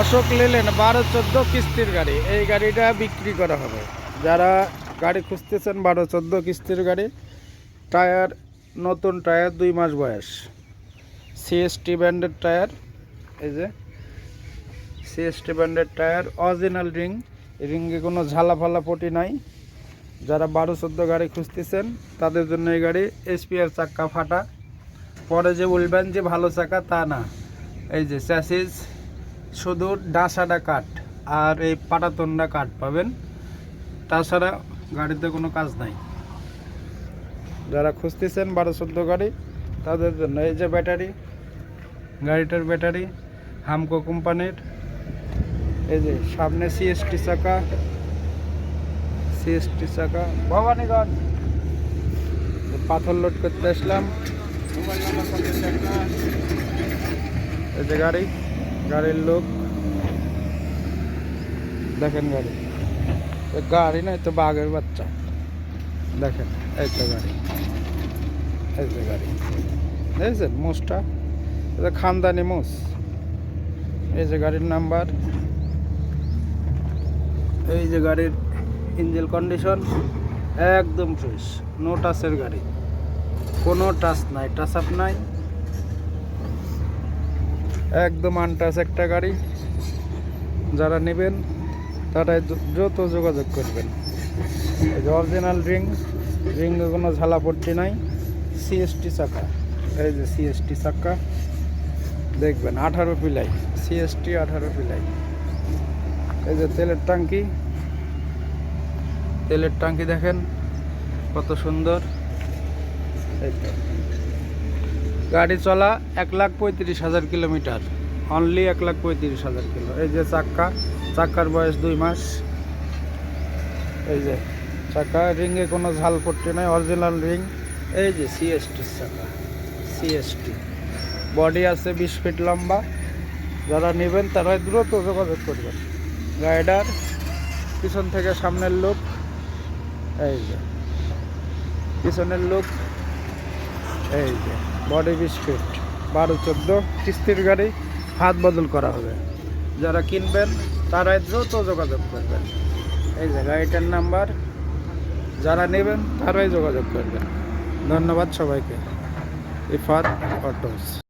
অশোক লেলেন বারো চোদ্দ কিস্তির গাড়ি। এই গাড়িটা বিক্রি করা হবে। যারা গাড়ি খুঁজতেছেন বারো চোদ্দ কিস্তির গাড়ি, টায়ার, নতুন টায়ার, দুই মাস বয়স। সিএসটি ব্র্যান্ডের টায়ার, এই যে সিএসটি ব্র্যান্ডের টায়ার, অরিজিনাল রিং। রিঙ্গে কোনো ঝালা ফালা পটি নাই। যারা বারো চোদ্দ গাড়ি খুঁজতেছেন, তাদের জন্য এই গাড়ি এসপিআর চাক্কা ফাটা। পরে যে বলবেন যে ভালো চাকা, তা না। এই যে চ্যাসিস শুধু ডাসাটা কাঠ আর এই পাটাতনটা কাঠ পাবেন। তাছাড়া গাড়িতে কোনো কাজ নাই। যারা খুঁজতেছেন বারো চোদ্দ গাড়ি, তাদের জন্য এই যে ব্যাটারি, গাড়িটার ব্যাটারি, হামকো কোম্পানির, এই যে সামনে সিএসটি চাকা সিএসটি চাকা, ভবানীগঞ্জ। পাথর লোড করতে আসলাম। এই যে গাড়ি। গাড়ির লোক। দেখেন গাড়ি। গাড়ি নয় তো বাঘের বাচ্চা। দেখেন, এই তো গাড়ি। এই যে গাড়ি। দেখেছেন? মোষটা? এটা খানদানি মোষ। এই যে গাড়ির নাম্বার। এই যে গাড়ির ইঞ্জিন কন্ডিশন একদম ফ্রেশ। নো টাচের গাড়ি। কোনো টাচ নাই, টাচ আপ নাই। একদম আনটাচ একটা গাড়ি। যারা নেবেন তারা দ্রুত যোগাযোগ করবেন। এই যে অরিজিনাল রিং রিংয়ে কোনো ঝালা ঝালাপট্টি নাই। সিএসটি চাকা। এই যে সিএসটি চাকা। দেখবেন, আঠারো পিলাই। সিএসটি আঠারো পিলাই। এই যে তেলের টাঙ্কি। তেলের টাঙ্কি দেখেন, কত সুন্দর। এই তো। গাড়ি চলা এক লাখ পঁয়ত্রিশ হাজার কিলোমিটার। অনলি এক লাখ পঁয়ত্রিশ হাজার কিলো। এই যে চাক্কা, চাক্কার বয়স দুই মাস। এই যে চাকা রিংয়ে কোনো ঝাল পট্টি নাই অরিজিনাল রিং এই যে সিএসটি চাকা সিএসটি বডি আছে বিশ ফিট লম্বা। যারা নেবেন তারা দ্রুত যোগাযোগ করবেন। রাইডার পিছন থেকে সামনের লোক। এই যে, পিছনের লোক। এই যে। Body biscuit. বারো চোদ্দ, কিস্তির গাড়ি, হাত বদল করা হবে। যারা কিনবেন, তারাই দ্রুত যোগাযোগ করবেন। এই যে গাড়িটার নাম্বার, যারা নেবেন, তারাই যোগাযোগ করবেন। ধন্যবাদ সবাইকে। ইফাত অটোস।